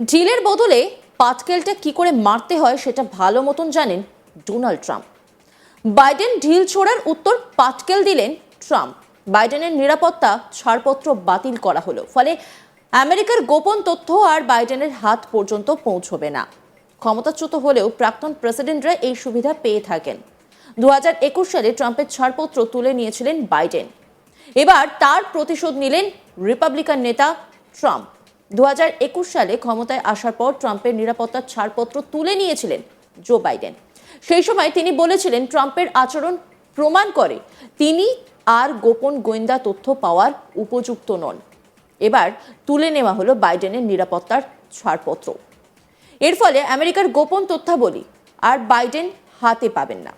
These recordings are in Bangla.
ঢিলের বদলে পাটকেলটা কি করে মারতে হয় সেটা ভালো মতন জানেন ডোনাল্ড ট্রাম্প। বাইডেন ঢিল ছোড়ার উত্তর পাটকেল দিলেন ট্রাম্প। বাইডেনের নিরাপত্তা ছাড়পত্র বাতিল করা হলো, ফলে আমেরিকার গোপন তথ্য আর বাইডেনের হাত পর্যন্ত পৌঁছবে না। ক্ষমতাচ্যুত হলেও প্রাক্তন প্রেসিডেন্টরা এই সুবিধা পেয়ে থাকেন। দু হাজার একুশ সালে ট্রাম্পের ছাড়পত্র তুলে নিয়েছিলেন বাইডেন। এবার তার প্রতিশোধ নিলেন রিপাবলিকান নেতা ট্রাম্প। দু হাজার একুশ সালে ক্ষমতায় আসার পর ট্রাম্পের নিরাপত্তার ছাড়পত্র তুলে নিয়েছিলেন জো বাইডেন। সেই সময় তিনি বলেছিলেন, ট্রাম্পের আচরণ প্রমাণ করে তিনি আর গোপন গোয়েন্দা তথ্য পাওয়ার উপযুক্ত নন। এবার তুলে নেওয়া হলো বাইডেনের নিরাপত্তার ছাড়পত্র। এর ফলে আমেরিকার গোপন তথ্যাবলী আর বাইডেন হাতে পাবেন না।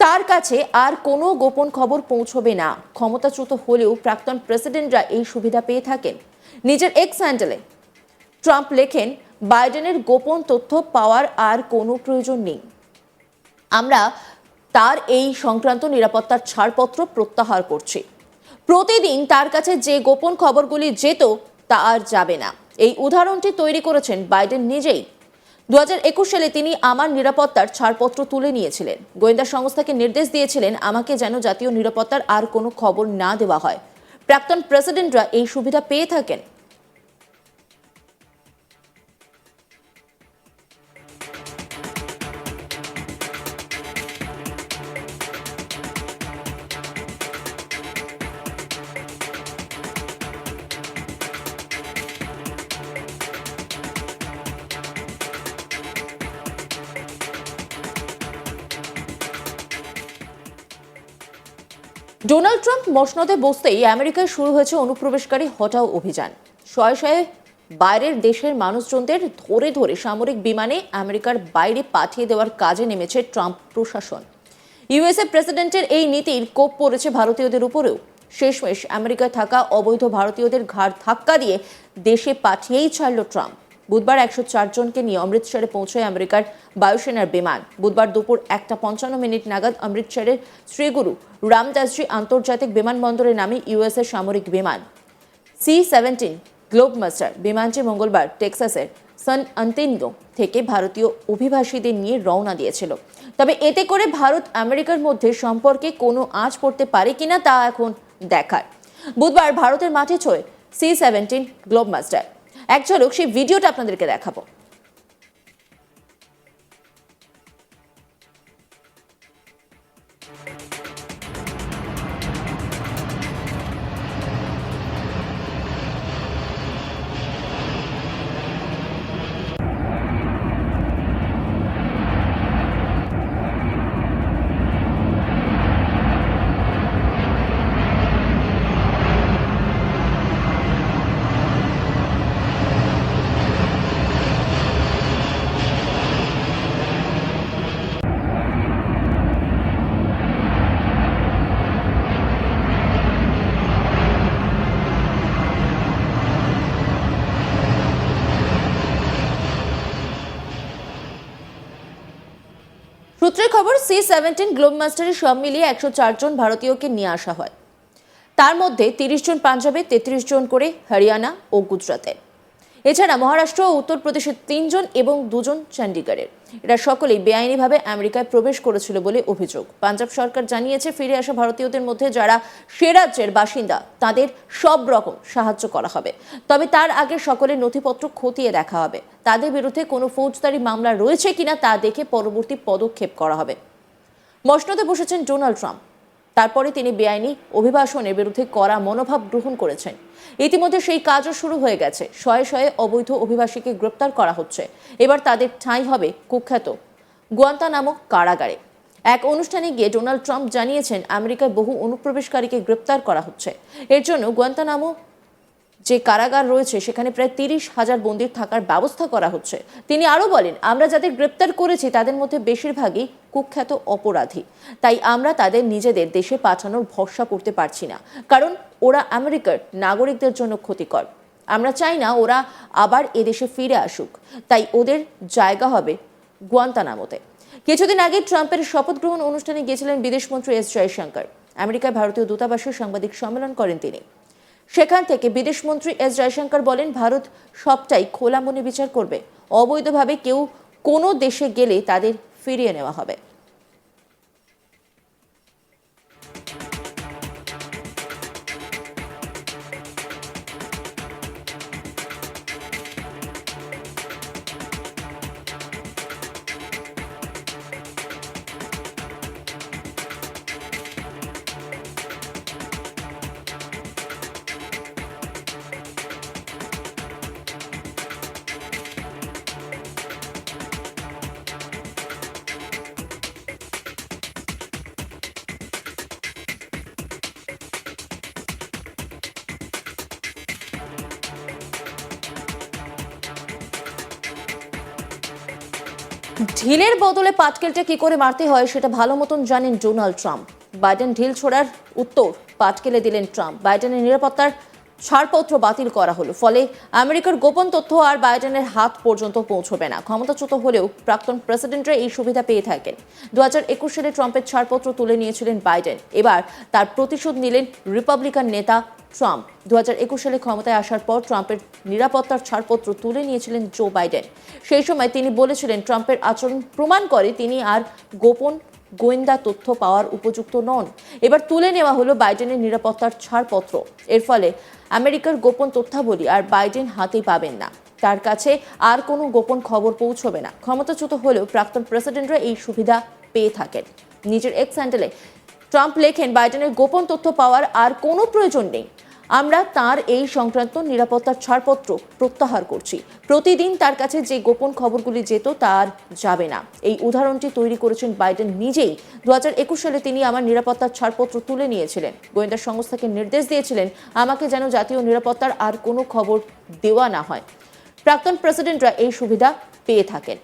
তার কাছে আর কোনো গোপন খবর পৌঁছবে না। ক্ষমতাচ্যুত হলেও প্রাক্তন প্রেসিডেন্টরা এই সুবিধা পেয়ে থাকেন। নিজের এক্স হ্যান্ডেলে ট্রাম্প লেখেন, বাইডেনের গোপন তথ্য পাওয়ার আর কোনো প্রয়োজন নেই। আমরা তার এই সংক্রান্ত নিরাপত্তার ছাড়পত্র প্রত্যাহার করছি। প্রতিদিন তার কাছে যে গোপন খবরগুলি যেত, তা আর যাবে না। এই উদাহরণটি তৈরি করেছেন বাইডেন নিজেই। দু হাজার একুশ সালে তিনি আমার নিরাপত্তার ছাড়পত্র তুলে নিয়েছিলেন। গোয়েন্দা সংস্থাকে নির্দেশ দিয়েছিলেন, আমাকে যেন জাতীয় নিরাপত্তার আর কোনো খবর না দেওয়া হয়। প্রাক্তন প্রেসিডেন্টরা এই সুবিধা পেয়ে থাকেন। ডোনাল্ড ট্রাম্প মসনদে বসতেই আমেরিকায় শুরু হয়েছে অনুপ্রবেশকারী হটাও অভিযান। শয়ে শয়ে বাইরের দেশের মানুষজনদের ধরে ধরে সামরিক বিমানে আমেরিকার বাইরে পাঠিয়ে দেওয়ার কাজে নেমেছে ট্রাম্প প্রশাসন। ইউএসএ প্রেসিডেন্টের এই নীতির কোপ পড়েছে ভারতীয়দের উপরেও। শেষমেশ আমেরিকায় থাকা অবৈধ ভারতীয়দের ঘাড় ধাক্কা দিয়ে দেশে পাঠিয়েই ছাড়ল ট্রাম্প। বুধবার একশো জনকে নিয়ে অমৃতসরে পৌঁছয় আমেরিকার বায়ুসেনার বিমান। বুধবার দুপুর একটা পঞ্চান্ন মিনিট নাগাদ অমৃতসরের শ্রীগুরু রামদাসজি আন্তর্জাতিক বিমানবন্দরে নামে ইউএসএ সামরিক বিমান। সি সেভেন্টিন গ্লোব মাস্টার বিমানটি মঙ্গলবার টেক্সাসের সান আন্তিনো থেকে ভারতীয় অভিবাসীদের নিয়ে রওনা দিয়েছিল। তবে এতে করে ভারত আমেরিকার মধ্যে সম্পর্কে কোনো আঁচ পড়তে পারে কিনা তা এখন দেখার। বুধবার ভারতের মাঠে ছয় সি সেভেন্টিন গ্লোব মাস্টার। এক ঝলক সেই ভিডিওটা আপনাদেরকে দেখাবো। সূত্রের খবর সি সেভেন্টিন গ্লোব মাস্টারে সব মিলিয়ে একশো চারজন ভারতীয়কে নিয়ে আসা হয়। তার মধ্যে তিরিশ জন পাঞ্জাবে, তেত্রিশ জন করে হরিয়ানা ও গুজরাতে। এছাড়া মহারাষ্ট্র ও উত্তরপ্রদেশের তিনজন এবং দুজন চণ্ডীগড়ের। এরা সকলেই বেআইনিভাবে আমেরিকায় প্রবেশ করেছিল বলে অভিযোগ। পাঞ্জাব সরকার জানিয়েছে, ফিরে আসা ভারতীয়দের মধ্যে যারা সে রাজ্যের বাসিন্দা, তাদের সব রকম সাহায্য করা হবে। তবে তার আগে সকলের নথিপত্র খতিয়ে দেখা হবে। তাদের বিরুদ্ধে কোনো ফৌজদারি মামলা রয়েছে কিনা তা দেখে পরবর্তী পদক্ষেপ করা হবে। মসনদে বসেছেন ডোনাল্ড ট্রাম্প। তারপরে তিনি বেআইনি অভিবাসনের বিরুদ্ধে কড়া মনোভাব গ্রহণ করেছেন। ইতিমধ্যে সেই কাজও শুরু হয়ে গেছে। শয়ে শয়ে অবৈধ অভিবাসীকে গ্রেপ্তার করা হচ্ছে। এবার তাদের ঠাঁই হবে কুখ্যাত গোয়ান্তা নামক কারাগারে। এক অনুষ্ঠানে গিয়ে ডোনাল্ড ট্রাম্প জানিয়েছেন, আমেরিকায় বহু অনুপ্রবেশকারীকে গ্রেপ্তার করা হচ্ছে। এর জন্য গুয়ান্তানামো যে কারাগার রয়েছে, সেখানে প্রায় তিরিশ হাজার বন্দির থাকার ব্যবস্থা করা হচ্ছে। তিনি আরও বলেন, আমরা যাদের গ্রেপ্তার করেছি, তাদের মধ্যে বেশিরভাগই কুখ্যাত অপরাধী। তাই আমরা তাদের নিজেদের দেশে পাঠানোর ভরসা করতে পারছি না। কারণ ওরা আমেরিকার নাগরিকদের জন্য ক্ষতিকর। আমরা চাই না ওরা আবার এদেশে ফিরে আসুক। তাই ওদের জায়গা হবে গুয়ান্তানামোতে। কিছুদিন আগে ট্রাম্পের শপথ গ্রহণ অনুষ্ঠানে গিয়েছিলেন বিদেশমন্ত্রী এস জয়শঙ্কর। আমেরিকায় ভারতীয় দূতাবাসের সাংবাদিক সম্মেলন করেন তিনি। সেখান থেকে বিদেশমন্ত্রী এস জয়শঙ্কর বলেন, ভারত সবটাই খোলা মনে বিচার করবে। অবৈধভাবে কেউ কোনো দেশে গেলে তাদের ফিরিয়ে নেওয়া হবে। ঢিলের বদলে পাটকেলটা কি করে মারতে হয় সেটা ভালো মতন জানেন ডোনাল্ড ট্রাম্প। বাইডেন ঢিল ছোড়ার উত্তর পাটকেলে দিলেন ট্রাম্প। বাইডেনের নিরাপত্তার ছাড়পত্র বাতিল করা হলো। ফলে আমেরিকার গোপন তথ্য আর বাইডেনের হাত পর্যন্ত পৌঁছবে না। ক্ষমতাচ্যুত হলেও প্রাক্তন প্রেসিডেন্টরা এই সুবিধা পেয়ে থাকেন। দু হাজার একুশ সালে ট্রাম্পের ছাড়পত্র তুলে নিয়েছিলেন বাইডেন। এবার তার প্রতিশোধ নিলেন রিপাবলিকান নেতা ট্রাম্প। দু হাজার একুশ সালে ক্ষমতায় আসার পর ট্রাম্পের নিরাপত্তার ছাড়পত্র তুলে নিয়েছিলেন জো বাইডেন। সেই সময় তিনি বলেছিলেন, ট্রাম্পের আচরণ প্রমাণ করে তিনি আর গোপন গোয়েন্দা তথ্য পাওয়ার উপযুক্ত নন। এবার তুলে নেওয়া হলো বাইডেনের নিরাপত্তার ছাড়পত্র। এর ফলে আমেরিকার গোপন তথ্যাবলী আর বাইডেন হাতে পাবেন না। তার কাছে আর কোনো গোপন খবর পৌঁছবে না। ক্ষমতাচ্যুত হলেও প্রাক্তন প্রেসিডেন্টরা এই সুবিধা পেয়ে থাকেন। নিজের এক্স হ্যান্ডেলে ট্রাম্প লেখেন, বাইডেনের গোপন তথ্য পাওয়ার আর কোনো প্রয়োজন নেই। আমরা তার এই সংক্রান্ত নিরাপত্তার ছাড়পত্র প্রত্যাহার করছি। প্রতিদিন তার কাছে যে গোপন খবরগুলি যেত তার যাবে না। এই উদাহরণটি তৈরি করেছেন বাইডেন নিজেই। দু হাজার একুশ সালে তিনি আমার নিরাপত্তার ছাড়পত্র তুলে নিয়েছিলেন। গোয়েন্দা সংস্থাকে নির্দেশ দিয়েছিলেন, আমাকে যেন জাতীয় নিরাপত্তার আর কোনো খবর দেওয়া না হয়। প্রাক্তন প্রেসিডেন্টরা এই সুবিধা পেয়ে থাকেন।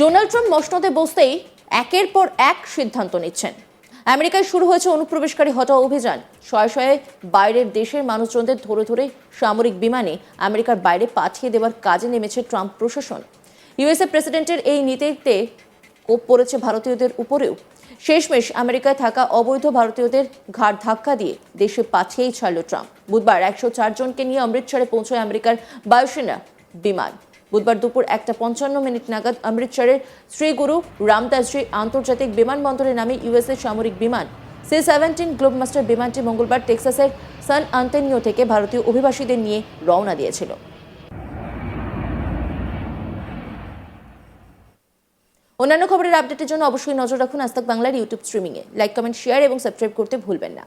ডোনাল্ড ট্রাম্প মসনদে বসতেই একের পর এক সিদ্ধান্ত নিচ্ছেন। আমেরিকায় শুরু হয়েছে অনুপ্রবেশকারী হটাও অভিযান। শয়ে শয়ে বাইরের দেশের মানুষজনদের ধরে ধরে সামরিক বিমানে আমেরিকার বাইরে পাঠিয়ে দেওয়ার কাজে নেমেছে ট্রাম্প প্রশাসন। ইউএসএ প্রেসিডেন্টের এই নীতিতে কোপ পড়েছে ভারতীয়দের উপরেও। শেষমেশ আমেরিকায় থাকা অবৈধ ভারতীয়দের ঘাড় ধাক্কা দিয়ে দেশে পাঠিয়েই ছাড়ল ট্রাম্প। বুধবার একশো জনকে নিয়ে অমৃতসরে পৌঁছয় আমেরিকার বায়ুসেনা বিমান। বুধবার দুপুর একটা পঞ্চান্ন মিনিট নাগাদ অমৃতসরের শ্রী গুরু রামদাসজি আন্তর্জাতিক বিমানবন্দরে নামে ইউএসএ সামরিক বিমান সি সেভেন্টিন গ্লোবমাস্টার বিমানটি মঙ্গলবার টেক্সাসের সান আন্তেনিও থেকে ভারতীয় অভিবাসীদের নিয়ে রওনা দিয়েছিল। অন্যান্য খবরের আপডেটের জন্য অবশ্যই নজর রাখুন আজ বাংলার ইউটিউব স্ট্রিমিংয়ে। লাইক, কমেন্ট, শেয়ার এবং সাবস্ক্রাইব করতে ভুলবেন না।